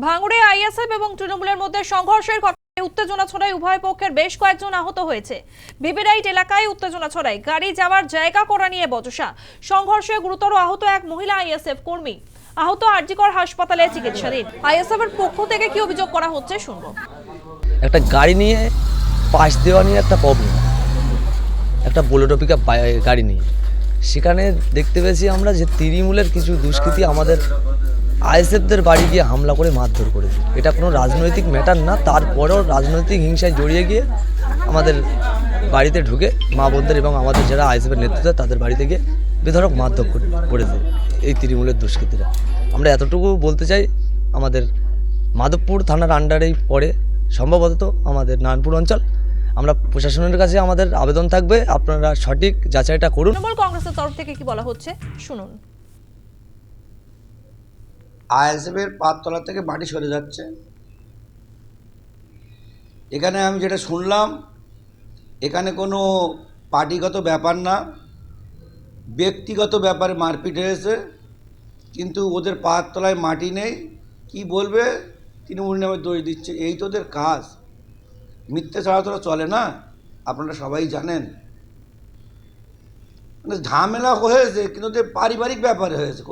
ভাঙড়ে আইএসএফ এবং তৃণমূলের মধ্যে সংঘর্ষের ঘটনায় উত্তেজনা ছড়ায় উভয় পক্ষের বেশ কয়েকজন আহত হয়েছে। বিবিরাইট এলাকায় উত্তেজনা ছড়ায়। গাড়ি যাওয়ার জায়গা করা নিয়ে বচসা। সংঘর্ষে গুরুতর আহত এক মহিলা আইএসএফ কর্মী। আহত আরজিকর হাসপাতালে চিকিৎসাধীন। আইএসএফ এর পক্ষ থেকে কি অভিযোগ করা হচ্ছে শুনব। একটা গাড়ি নিয়ে, পাশ দেওয়া নিয়ে একটা প্রবলেম একটা বোলেরো পিক গাড়ি নিয়ে। সেখানে দেখতে পেয়েছি আমরা যে তৃণমূলের কিছু দুষ্কৃতী আমাদের আইএসএফদের বাড়ি গিয়ে হামলা করে মারধর করেছে। এটা কোনো রাজনৈতিক ম্যাটার না, তারপরেও রাজনৈতিক হিংসায় জড়িয়ে গিয়ে আমাদের বাড়িতে ঢুকে মা বোনদের এবং আমাদের যারা আইএসএফের নেতৃত্ব তাদের বাড়িতে গিয়ে বেধরক মারধর করে- করেছে এই তৃণমূলের দুষ্কৃতীরা। আমরা এতটুকু বলতে চাই, আমাদের মাধবপুর থানার আন্ডারেই পড়ে, সম্ভবত আমাদের নারায়ণপুর অঞ্চল। আমরা প্রশাসনের কাছে আমাদের আবেদন থাকবে, আপনারা সঠিক যাচাইটা করুন। কংগ্রেসের তরফ থেকে কি বলা হচ্ছে? শুনুন। আইএসএফের পাততলা থেকে মাটি সরে যাচ্ছে। এখানে আমি যেটা শুনলাম, এখানে কোনো পার্টিগত ব্যাপার না, ব্যক্তিগত ব্যাপারে মারপিট হয়েছে, কিন্তু ওদের পায়ের তলায় মাটি নেই। কি বলবে? তিনি তৃণমূল নামে দোষ দিচ্ছে। এই তো ওদের কাজ। মিথ্যে ছাড়া তোরা চলে না, আপনারা সবাই জানেন। মানে ঝামেলা হয়েছে, কিন্তু ওদের পারিবারিক ব্যাপার হয়েছে।